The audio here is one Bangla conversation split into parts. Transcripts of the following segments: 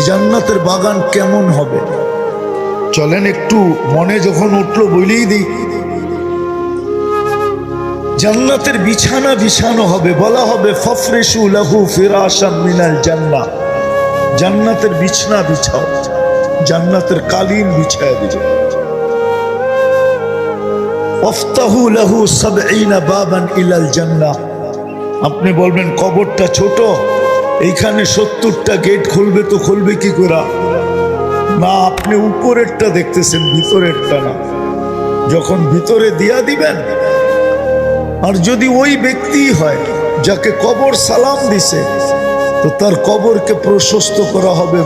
জান্নাতের বাগান কেমন হবে? চলেন একটু মনে যখন উঠল বলেই দিই। জান্নাতের বিছানা বিছানো হবে, বলা হবে, ফফরেশু লাহু ফিরাশাম মিনাল জান্নাহ জান্নাতের বিছানা বিছাও, জান্নাতের কালীন বিছায় দিবে ওফতাহু লাহু সাবঈনা বাবান ইলাল জান্নাহ আপনি বলবেন, কবরটা ছোট। এইখানে সত্তরটা গেট খুলবে তো খুলবে কি করে? না, আপনি উপরেরটা দেখতেছেন, ভিতরেরটা না। যখন ভিতরে দিয়া দিবেন, আর যদি ওই ব্যক্তি হয় যাকে কবর সালাম দিছে, তো তার কবরকে প্রশস্ত করা হবে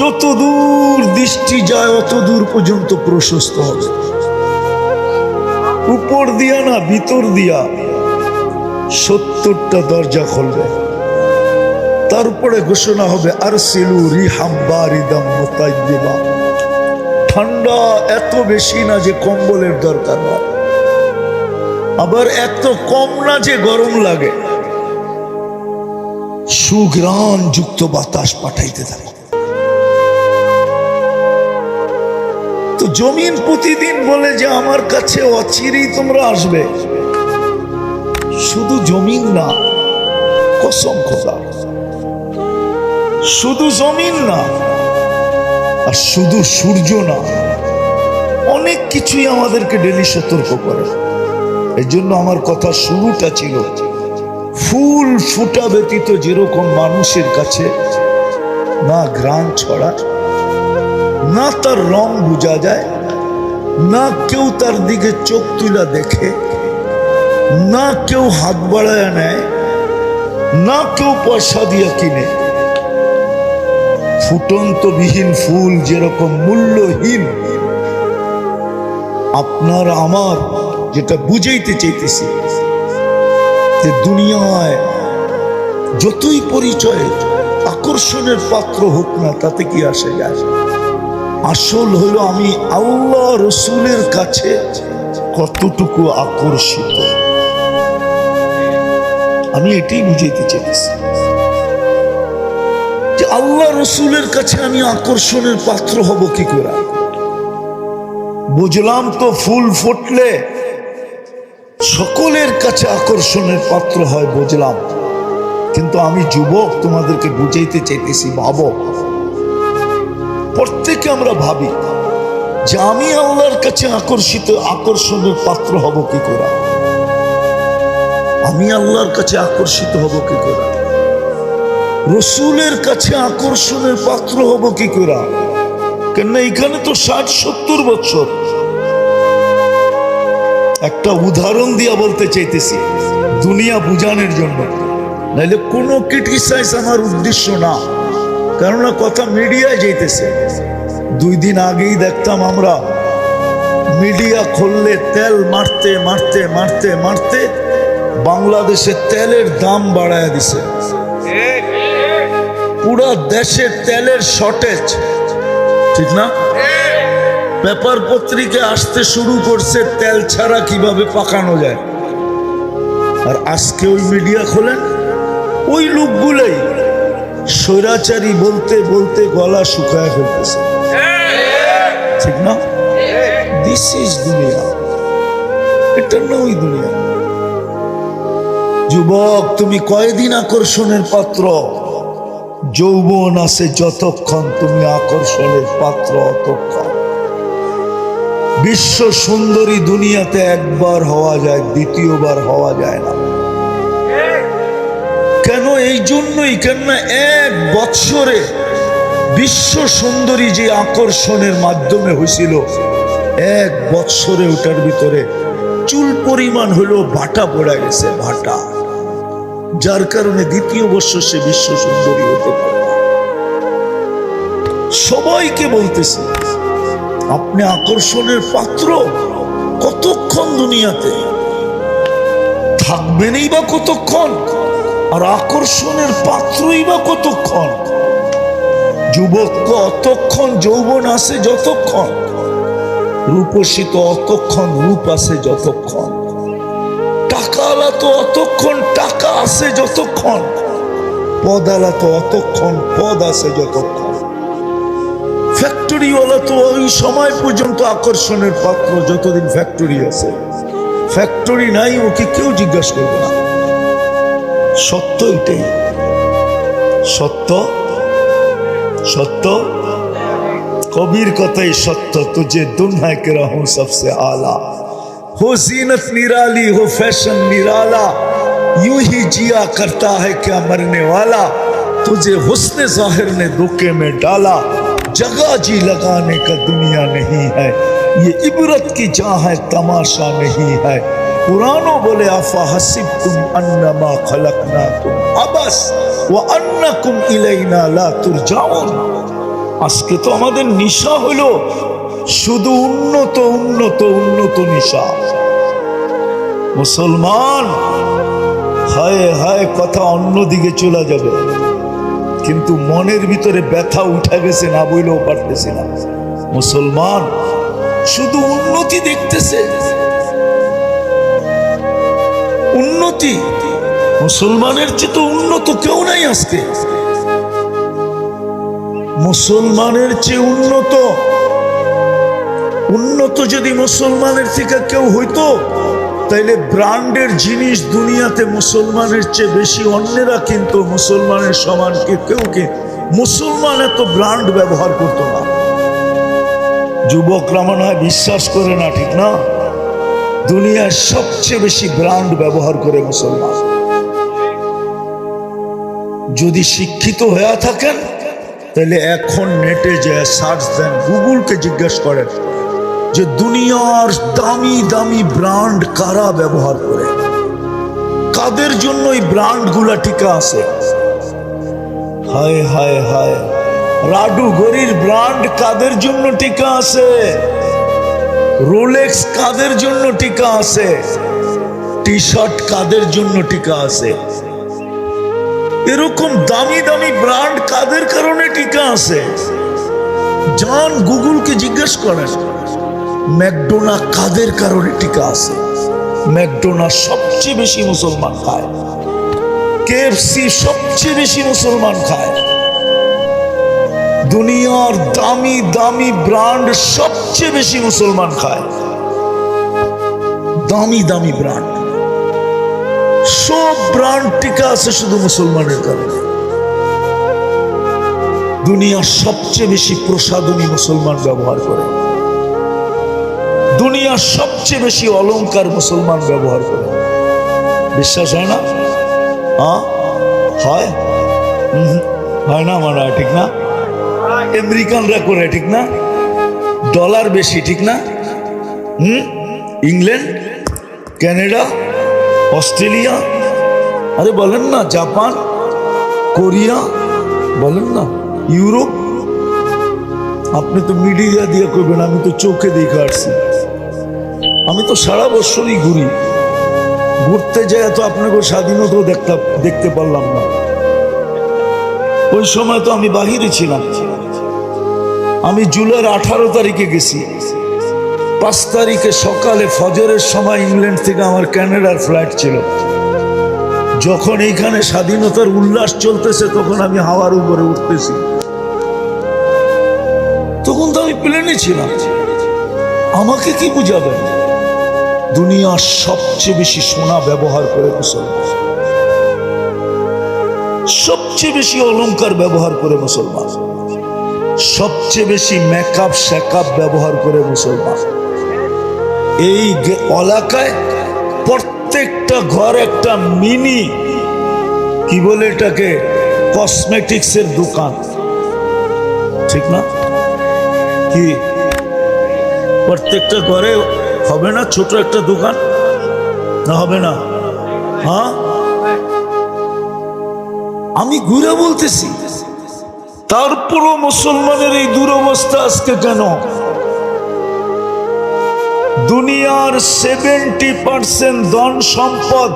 যত দূর দৃষ্টি যায় অত দূর পর্যন্ত প্রশস্ত হবে। উপর দিয়া না, ভিতর দিয়া সত্তরটা দরজা খুলবে। তারপরে ঘোষণা হবে আর সিলু রিহাম বারিদাম মোতাইবা ঠান্ডা এত বেশি না যে কম্বলের দরকার না আবার এত কম না যে গরম লাগে। সুগ্রাণ যুক্ত বাতাস পাঠাইতে থাকে। জমিন প্রতিদিন বলে যে আমার কাছে অচিরেই তোমরা আসবে। শুধু জমিন না, কসম খোদা। শুধু জমিন না, আর শুধু সূর্য না, অনেক কিছুই আমাদেরকে ডেলি সতর্ক করে। এই জন্য আমার কথা শুরুটা ছিল, ফুল ফুটা ব্যতীত যেরকম মানুষের কাছে না গ্রাম ছড়া না তার রং বোঝা যায়, না কেউ তার দিকে চোখ তুলা দেখে, না কেউ হাত বাড়ায় নেয়, না কেউ পয়সা দিয়ে কিনে। ফুটন্তবিহীন ফুল যেরকম মূল্যহীন, আপনার আমার যেটা বুঝাইতে চাইতেছি, যে দুনিয়ায় যতই পরিচয় আকর্ষণের পাত্র হোক না, তাতে কি আসে যায়? আসল হলো আমি আল্লাহ রসুলের কাছে কতটুকু আকর্ষিত। আমি এটাই বুঝাইতে চাইতেছি। যে আল্লাহ রসুলের কাছে আমি আকর্ষণের পাত্র হব কি করে? বুঝলাম তো ফুল ফুটলে সকলের কাছে আকর্ষণের পাত্র হয়, বুঝলাম। কিন্তু আমি যুবক, তোমাদেরকে বুঝাইতে চাইতেছি, ভাবো। প্রত্যেকে আমরা ভাবি যে আমি আল্লাহর কাছে আকর্ষিত, আকর্ষণের পাত্র হব কি করে? আমি আল্লাহর কাছে আকর্ষিত হব কি করে? রসুলের কাছে আকর্ষণের পাত্র হব কি করে? কেননা এখানে তো ষাট, সত্তর বছর। একটা উদাহরণ দিয়া বলতে চাইতেছি, দুনিয়া বুঝানোর জন্য। নাইলে কোনো ক্রিটিসাইজ আমার উদ্দেশ্য না। কেননা কথা মিডিয়ায় যাইতেছে। দুই দিন আগেই দেখতাম আমরা, মিডিয়া খুললে তেল মারতে মারতে মারতে মারতে বাংলাদেশে তেলের দাম বাড়ায় দিছে। পুরা দেশে তেলের শর্টেজ ঠিক না? পেপার পত্রিকা আসতে শুরু করছে, তেল ছাড়া কীভাবে পাকানো যায়? আর আজকে ওই মিডিয়া খোলেন, ওই লোকগুলোই স্বৈরাচারী বলতে বলতে গলা শুকায় ফেলতেছে। ঠিক না? দিস ইজ দুনিয়া। এটা না ওই দুনিয়া। যুবক, তুমি কয়দিন আকর্ষণের পাত্র? যৌবন আছে যতক্ষণ তুমি আকর্ষণের পাত্র অতক্ষণ। বিশ্ব সুন্দরী দুনিয়াতে একবার হওয়া যায়, দ্বিতীয়বার হওয়া যায় না। এই জন্যই কেননা এক বৎসরে বিশ্ব সুন্দরী যে আকর্ষণের মাধ্যমে হয়েছিল, এক বৎসরে ওটার ভিতরে চুল পরিমাণ হলো ভাটা পড়ে গেছে ভাটা যার কারণে দ্বিতীয় বৎসর সে বিশ্ব সুন্দরী হতে পারে সবাইকে বলতেছে, আপনি আকর্ষণের পাত্র কতক্ষণ দুনিয়াতে? থাকবেনই বা কতক্ষণ? আর আকর্ষণের পাত্রই বা কতক্ষণ? যুবক অতক্ষণ, যৌবন আছে যতক্ষণ? রূপসী তো অতক্ষণ, রূপ আছে যতক্ষণ? টাকা পদালা তো অতক্ষণ, টাকা আছে যতক্ষণ? পদালা তো অতক্ষণ, পদ আছে যতক্ষণ? ফ্যাক্টরিওয়ালা তো ওই সময় পর্যন্ত আকর্ষণের পাত্র, যতদিন ফ্যাক্টরি আছে। ফ্যাক্টরি নাই, ওকে কেউ জিজ্ঞাসা করবে না। সত্য এটাই। সত্য? সত্য? کبیر کو تی ستو تجھے دنیا کے رہوں سب سے اعلیٰ ہو زینت نرالی یوں ہی جیا کرتا ہے کیا مرنے والا تجھے حسن ظاہر نے دکے میں ڈالا। جگہ جی لگانے کا دنیا نہیں ہے। یہ عبرت کی جاں ہے، تماشا نہیں ہے۔ পুরানো বলে, আফা হাসিব তুম খালাক না আবাস ও আন্না কুম ইলাইনা তুর যাওন আজকে তো আমাদের নিশা হলো শুধু উন্নত উন্নত উন্নত নিশা। মুসলমান, হায় হায়, কথা অন্যদিকে চলে যাবে। কিন্তু মনের ভিতরে ব্যথা উঠা গেছে, না বইলেও পারতেছে না। মুসলমান, শুধু উন্নতি দেখতেছে। উন্নতি। মুসলমানের চেয়ে তো উন্নত কেউ নাই আজকে। মুসলমানের চেয়ে উন্নত। উন্নত যদি মুসলমানের থেকে কেউ হইতো, তাইলে ব্র্যান্ডের জিনিস দুনিয়াতে মুসলমানের চেয়ে বেশি অন্যেরা কিন্তু, মুসলমানের সমান কে কেউ কে মুসলমান এত ব্র্যান্ড ব্যবহার করতো না। যুবকরা মনে হয় বিশ্বাস করে না, ঠিক না? দুনিয়ার সবচেয়ে বেশি ব্রান্ড ব্যবহার করে মুসলমান। যদি শিক্ষিত হয়ে থাকেন, তাহলে এখন নেটে যে সার্চ দেন গুগলকে জিজ্ঞেস করেন যে দুনিয়ার দামি দামি ব্র্যান্ড কারা ব্যবহার করে? কাদের জন্য এই ব্র্যান্ডগুলা টিকা আছে? হায় হায় হায়। রাডু গরির ব্র্যান্ড কাদের জন্য টিকা আছে? রোলেক্স কাদের জন্য টিকা আছে? টি শার্ট কাদের জন্য টিকা আছে? এরকম দামি দামি ব্র্যান্ড কাদের কারণে টিকা আছে? যান গুগলকে জিজ্ঞেস করেন, ম্যাকডোনা কাদের কারণে টিকা আছে? ম্যাকডোনা সবচেয়ে বেশি মুসলমান খায়। কেএফসি সবচেয়ে বেশি মুসলমান খায়। দুনিয়ার দামি দামি ব্র্যান্ড সবচেয়ে বেশি মুসলমান খায়। দামি দামি ব্র্যান্ড সব ব্র্যান্ড টিকা আছে শুধু মুসলমানের কারণে। দুনিয়ার সবচেয়ে বেশি প্রসাদনী মুসলমান ব্যবহার করে। দুনিয়ার সবচেয়ে বেশি অলংকার মুসলমান ব্যবহার করে। বিশ্বাস হয় না? হ্যাঁ? হয় না, মনে ঠিক না? আমেরিকানরা করে, ঠিক না? ডলার বেশি, ঠিক না? হুম? ইংল্যান্ড কানাডা অস্ট্রেলিয়া, আরে বলেন না, জাপান, কোরিয়া, বলেন না, ইউরোপ। আপনি তো মিডিয়া দিয়ে করবেন, আমি তো চোখে দেখে আসছি। আমি তো সারা বছরই ঘুরি। ঘুরতে যায় তো আপনাকে স্বাধীনতাও দেখতে দেখতে পারলাম না। ওই সময় তো আমি বাহিরে ছিলাম। আমি জুলাইয়ের আঠারো তারিখে গেছি। পাঁচ তারিখে সকালে ফজরের সময় ইংল্যান্ড থেকে আমার ক্যানাডার ফ্লাইট ছিল। যখন এইখানে স্বাধীনতার উল্লাস চলতেছে, তখন আমি হাওয়ার উপরে উঠতেছি। তখন তো আমি প্লেনে ছিলাম। আমাকে কি বুঝাবেন দুনিয়ার সবচেয়ে বেশি সোনা ব্যবহার করে মুসলমান। সবচেয়ে বেশি অলংকার ব্যবহার করে মুসলমান। সবচেয়ে বেশি মেকআপ শেকআপ ব্যবহার করে মুসলমান। এই এলাকায় প্রত্যেকটা ঘর একটা মিনি কি বলে এটাকে? কসমেটিক্সের দোকান। ঠিক না? কি? প্রত্যেকটা ঘরে হবে না ছোট একটা দোকান? না হবে না? হ্যাঁ? আমি ঘুরে বলতেছি তারপরও মুসলমানের এই দুরবস্থা আজকে কেন? দুনিয়ার সেভেন্টি পার্সেন্ট ধন সম্পদ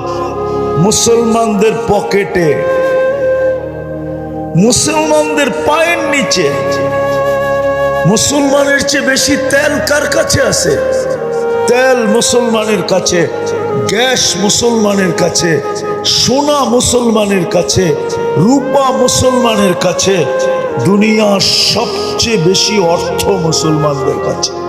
মুসলমানদের পকেটে। মুসলমানদের পায়ের নিচে। মুসলমানের চেয়ে বেশি তেল কার কাছে আছে? তেল মুসলমানের কাছে, গ্যাস মুসলমানের কাছে, সোনা মুসলমানের কাছে, রূপা মুসলমানের কাছে দুনিয়ার সবচেয়ে বেশি অর্থ মুসলমানদের কাছে।